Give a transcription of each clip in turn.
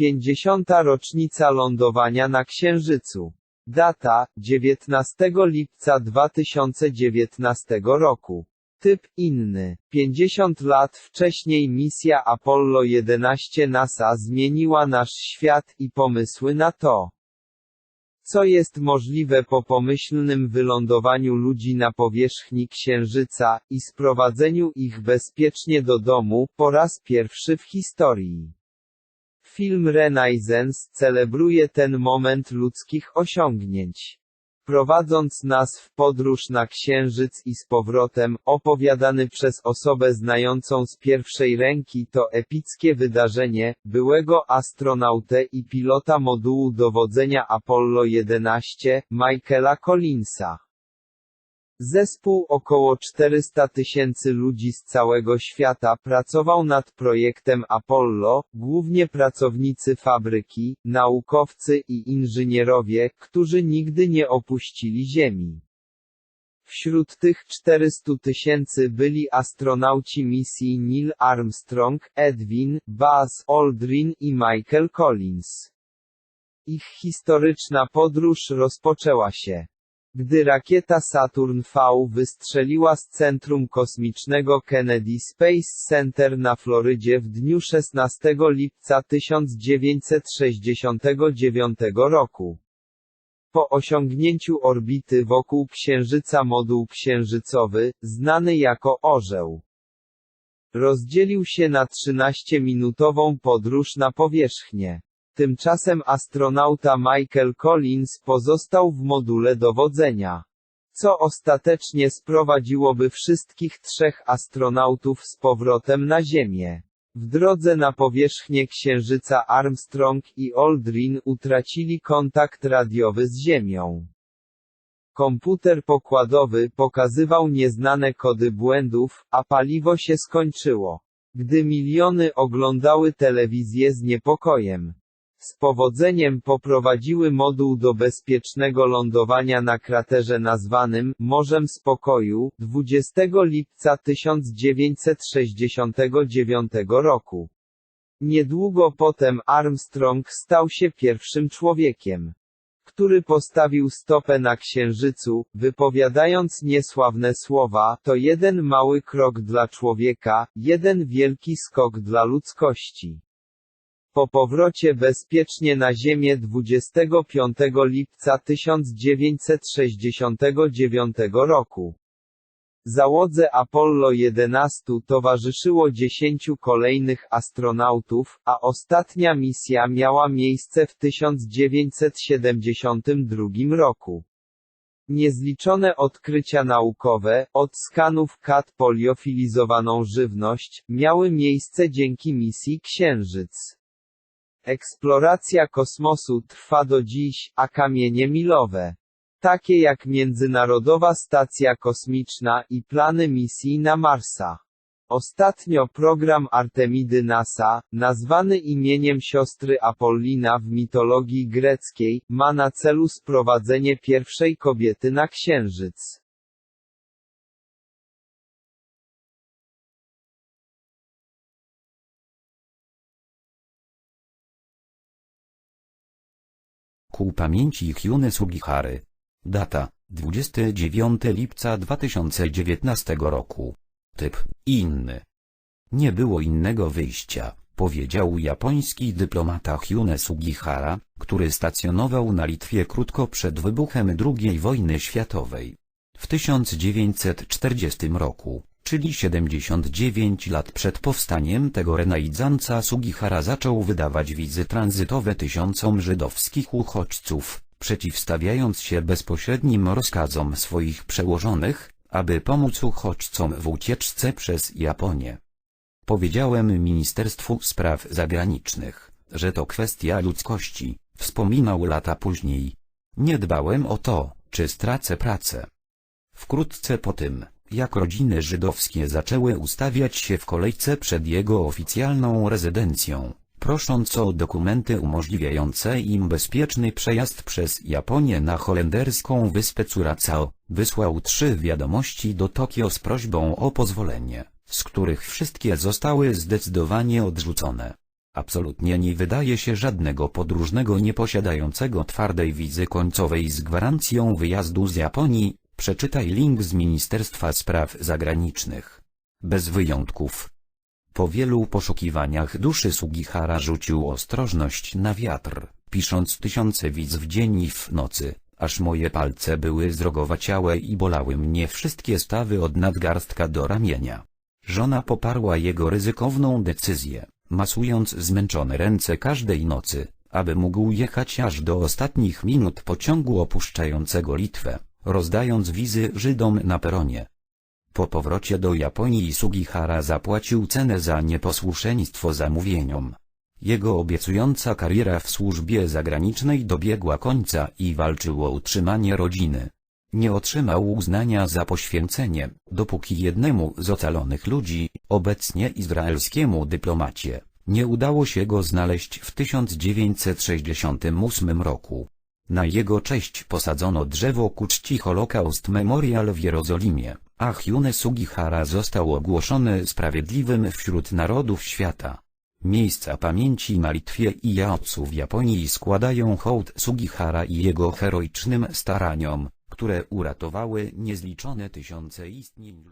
50. rocznica lądowania na Księżycu. Data 19 lipca 2019 roku. Typ inny. 50 lat wcześniej misja Apollo 11 NASA zmieniła nasz świat i pomysły na to. Co jest możliwe po pomyślnym wylądowaniu ludzi na powierzchni Księżyca i sprowadzeniu ich bezpiecznie do domu po raz pierwszy w historii. Film Renaissance celebruje ten moment ludzkich osiągnięć. Prowadząc nas w podróż na Księżyc i z powrotem, opowiadany przez osobę znającą z pierwszej ręki to epickie wydarzenie, byłego astronautę i pilota modułu dowodzenia Apollo 11, Michaela Collinsa. Zespół około 400 tysięcy ludzi z całego świata pracował nad projektem Apollo, głównie pracownicy fabryki, naukowcy i inżynierowie, którzy nigdy nie opuścili Ziemi. Wśród tych 400 tysięcy byli astronauci misji Neil Armstrong, Edwin, Buzz Aldrin i Michael Collins. Ich historyczna podróż rozpoczęła się. Gdy rakieta Saturn V wystrzeliła z Centrum Kosmicznego Kennedy Space Center na Florydzie w dniu 16 lipca 1969 roku. Po osiągnięciu orbity wokół Księżyca moduł księżycowy, znany jako orzeł, rozdzielił się na 13-minutową podróż na powierzchnię. Tymczasem astronauta Michael Collins pozostał w module dowodzenia. Co ostatecznie sprowadziłoby wszystkich trzech astronautów z powrotem na Ziemię. W drodze na powierzchnię Księżyca Armstrong i Aldrin utracili kontakt radiowy z Ziemią. Komputer pokładowy pokazywał nieznane kody błędów, a paliwo się skończyło. Gdy miliony oglądały telewizję z niepokojem. Z powodzeniem poprowadziły moduł do bezpiecznego lądowania na kraterze nazwanym Morzem Spokoju 20 lipca 1969 roku. Niedługo potem Armstrong stał się pierwszym człowiekiem, który postawił stopę na Księżycu, wypowiadając niesławne słowa: To jeden mały krok dla człowieka, jeden wielki skok dla ludzkości. Po powrocie bezpiecznie na Ziemię 25 lipca 1969 roku. Załodze Apollo 11 towarzyszyło 10 kolejnych astronautów, a ostatnia misja miała miejsce w 1972 roku. Niezliczone odkrycia naukowe, od skanów kat poliofilizowaną żywność, miały miejsce dzięki misji Księżyc. Eksploracja kosmosu trwa do dziś, a kamienie milowe, takie jak Międzynarodowa Stacja Kosmiczna i plany misji na Marsa. Ostatnio program Artemidy NASA, nazwany imieniem siostry Apollina w mitologii greckiej, ma na celu sprowadzenie pierwszej kobiety na Księżyc. Ku pamięci Hyune Sugihary. Data 29 lipca 2019 roku. Typ inny. Nie było innego wyjścia, powiedział japoński dyplomata Hyune Sugihara, który stacjonował na Litwie krótko przed wybuchem II wojny światowej. W 1940 roku, czyli 79 lat przed powstaniem tego renaizanca Sugihara zaczął wydawać wizy tranzytowe tysiącom żydowskich uchodźców, przeciwstawiając się bezpośrednim rozkazom swoich przełożonych, aby pomóc uchodźcom w ucieczce przez Japonię. Powiedziałem Ministerstwu Spraw Zagranicznych, że to kwestia ludzkości, wspominał lata później. Nie dbałem o to, czy stracę pracę. Wkrótce po tym, jak rodziny żydowskie zaczęły ustawiać się w kolejce przed jego oficjalną rezydencją, prosząc o dokumenty umożliwiające im bezpieczny przejazd przez Japonię na holenderską wyspę Curacao, wysłał trzy wiadomości do Tokio z prośbą o pozwolenie, z których wszystkie zostały zdecydowanie odrzucone. Absolutnie nie wydaje się żadnego podróżnego nieposiadającego twardej wizy końcowej z gwarancją wyjazdu z Japonii, przeczytaj link z Ministerstwa Spraw Zagranicznych. Bez wyjątków. Po wielu poszukiwaniach duszy Sugihara rzucił ostrożność na wiatr, pisząc tysiące wiz w dzień i w nocy, aż moje palce były zrogowaciałe i bolały mnie wszystkie stawy od nadgarstka do ramienia. Żona poparła jego ryzykowną decyzję, masując zmęczone ręce każdej nocy, aby mógł jechać aż do ostatnich minut pociągu opuszczającego Litwę, rozdając wizy Żydom na peronie. Po powrocie do Japonii Sugihara zapłacił cenę za nieposłuszeństwo zamówieniom. Jego obiecująca kariera w służbie zagranicznej dobiegła końca i walczył o utrzymanie rodziny. Nie otrzymał uznania za poświęcenie, dopóki jednemu z ocalonych ludzi, obecnie izraelskiemu dyplomacie, nie udało się go znaleźć w 1968 roku. Na jego cześć posadzono drzewo ku czci Holocaust Memorial w Jerozolimie, a Hyune Sugihara został ogłoszony sprawiedliwym wśród narodów świata. Miejsca pamięci na Litwie i Jaotsu w Japonii składają hołd Sugihara i jego heroicznym staraniom, które uratowały niezliczone tysiące istnień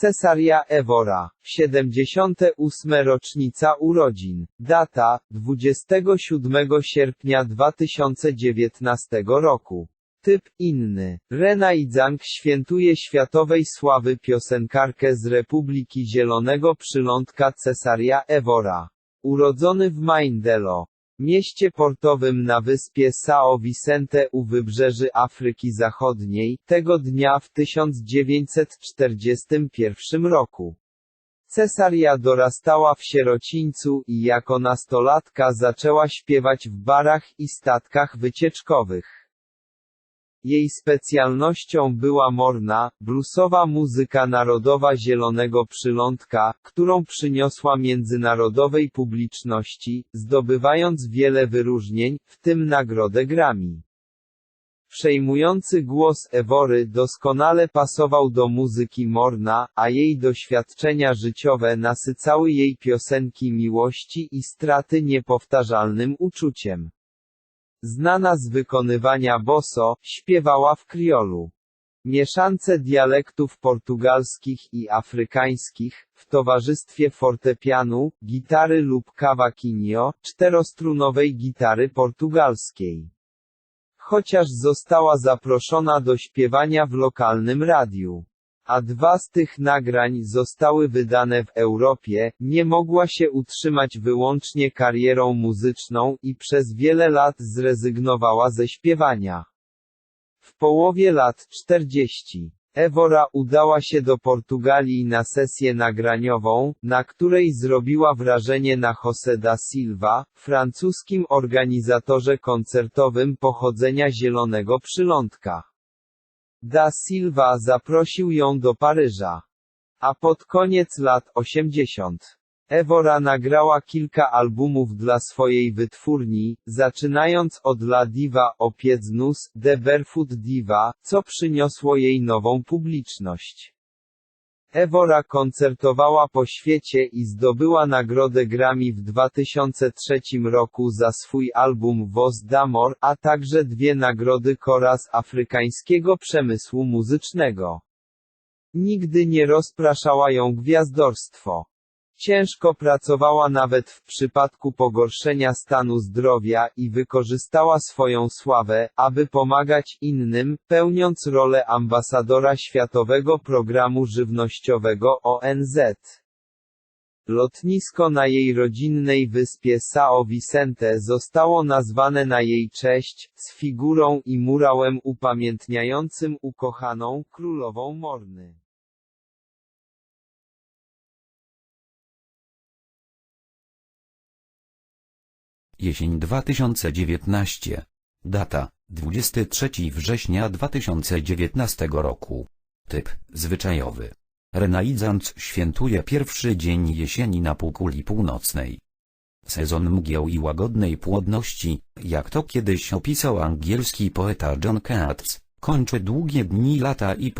Cesaria Ewora, 78. rocznica urodzin, data 27 sierpnia 2019 roku. Typ inny. Rena Idzang świętuje światowej sławy piosenkarkę z Republiki Zielonego Przylądka Cesaria Ewora. Urodzony w Mindelo, mieście portowym na wyspie São Vicente u wybrzeży Afryki Zachodniej, tego dnia w 1941 roku. Cesaria dorastała w sierocińcu i jako nastolatka zaczęła śpiewać w barach i statkach wycieczkowych. Jej specjalnością była morna, bluesowa muzyka narodowa Zielonego Przylądka, którą przyniosła międzynarodowej publiczności, zdobywając wiele wyróżnień, w tym nagrodę Grammy. Przejmujący głos Ewory doskonale pasował do muzyki Morna, a jej doświadczenia życiowe nasycały jej piosenki miłości i straty niepowtarzalnym uczuciem. Znana z wykonywania bosso, śpiewała w kriolu. Mieszance dialektów portugalskich i afrykańskich, w towarzystwie fortepianu, gitary lub cavaquinho, czterostrunowej gitary portugalskiej. Chociaż została zaproszona do śpiewania w lokalnym radiu a dwa z tych nagrań zostały wydane w Europie, nie mogła się utrzymać wyłącznie karierą muzyczną i przez wiele lat zrezygnowała ze śpiewania. W połowie lat 40. Ewora udała się do Portugalii na sesję nagraniową, na której zrobiła wrażenie na José da Silva, francuskim organizatorze koncertowym pochodzenia Zielonego Przylądka. Da Silva zaprosił ją do Paryża. A pod koniec lat 80. Evora nagrała kilka albumów dla swojej wytwórni, zaczynając od La Diva o Piedznus, The Barefoot Diva, co przyniosło jej nową publiczność. Evora koncertowała po świecie i zdobyła nagrodę Grammy w 2003 roku za swój album Voz d'Amor, a także dwie nagrody Koraz afrykańskiego przemysłu muzycznego. Nigdy nie rozpraszała ją gwiazdorstwo. Ciężko pracowała nawet w przypadku pogorszenia stanu zdrowia i wykorzystała swoją sławę, aby pomagać innym, pełniąc rolę ambasadora Światowego Programu Żywnościowego ONZ. Lotnisko na jej rodzinnej wyspie São Vicente zostało nazwane na jej cześć, z figurą i murałem upamiętniającym ukochaną królową Morny. Jesień 2019. Data 23 września 2019 roku. Typ zwyczajowy. Renaissance świętuje pierwszy dzień jesieni na półkuli północnej. Sezon mgieł i łagodnej płodności, jak to kiedyś opisał angielski poeta John Keats, Kończę długie dni lata i początki.